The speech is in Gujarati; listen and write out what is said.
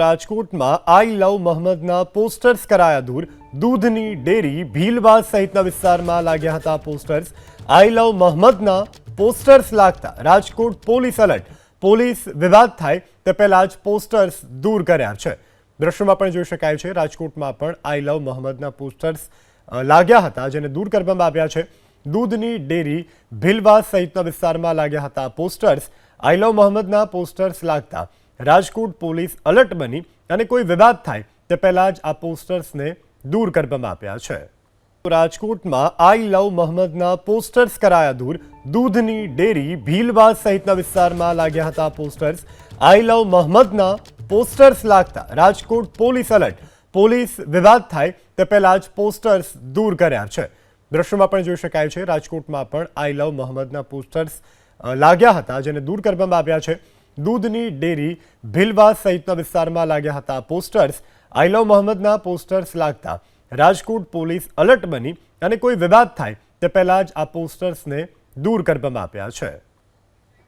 રાજકોટમાં આઈ લવ મોહમ્મદના પોસ્ટર્સ કરાયા દૂર. દૂધની ડેરી ભીલવાસ સહિતના વિસ્તારમાં લાગ્યા હતા પોસ્ટર્સ. આઈ લવ મોહમ્મદના પોસ્ટર્સ લાગતા રાજકોટ પોલીસ એલર્ટ. પોલીસ વિવાદ થાય તે પહેલા જ પોસ્ટર્સ દૂર કર્યા છે. દ્રશ્યમાં પણ જોઈ શકાય છે, રાજકોટમાં પણ આઈ લવ મોહમ્મદના પોસ્ટર્સ લાગ્યા હતા જેને દૂર કરવામાં આવ્યા છે. દૂધની ડેરી ભીલવાસ સહિતના વિસ્તારમાં લાગ્યા હતા પોસ્ટર્સ. આઈ લવ મોહમ્મદના પોસ્ટર્સ લાગતા રાજકોટ પોલીસ અલર્ટ બની અને કોઈ વિવાદ થાય તે પહેલાં જ આ પોસ્ટર્સને દૂર કરવામાં આવ્યા છે. રાજકોટમાં આઈ લવ મોહમ્મદના પોસ્ટર્સ કરાયા દૂર. દૂધની ડેરી ભીલવાસ સહિતના વિસ્તારમાં લાગ્યા હતા પોસ્ટર્સ. આઈ લવ મોહમ્મદના પોસ્ટર્સ લાગતા રાજકોટ પોલીસ અલર્ટ. પોલીસ વિવાદ થાય તે પહેલા જ પોસ્ટર્સ દૂર કર્યા છે. દ્રશ્યોમાં પણ જોઈ શકાય છે, રાજકોટમાં પણ આઈ લવ મોહમ્મદના પોસ્ટર્સ લાગ્યા હતા, જેને દૂર કરવામાં આવ્યા છે. દૂધની ડેરી ભીલવાસ સહિતના વિસ્તારમાં લાગ્યા હતા. પોસ્ટર્સ, આઈ લવ મોહમ્મદના પોસ્ટર્સ લાગતા રાજકોટ પોલીસ અલર્ટ બની અને કોઈ વિવાદ થાય તે પહેલાં જ આ પોસ્ટર્સને દૂર કરવામાં આવ્યા છે.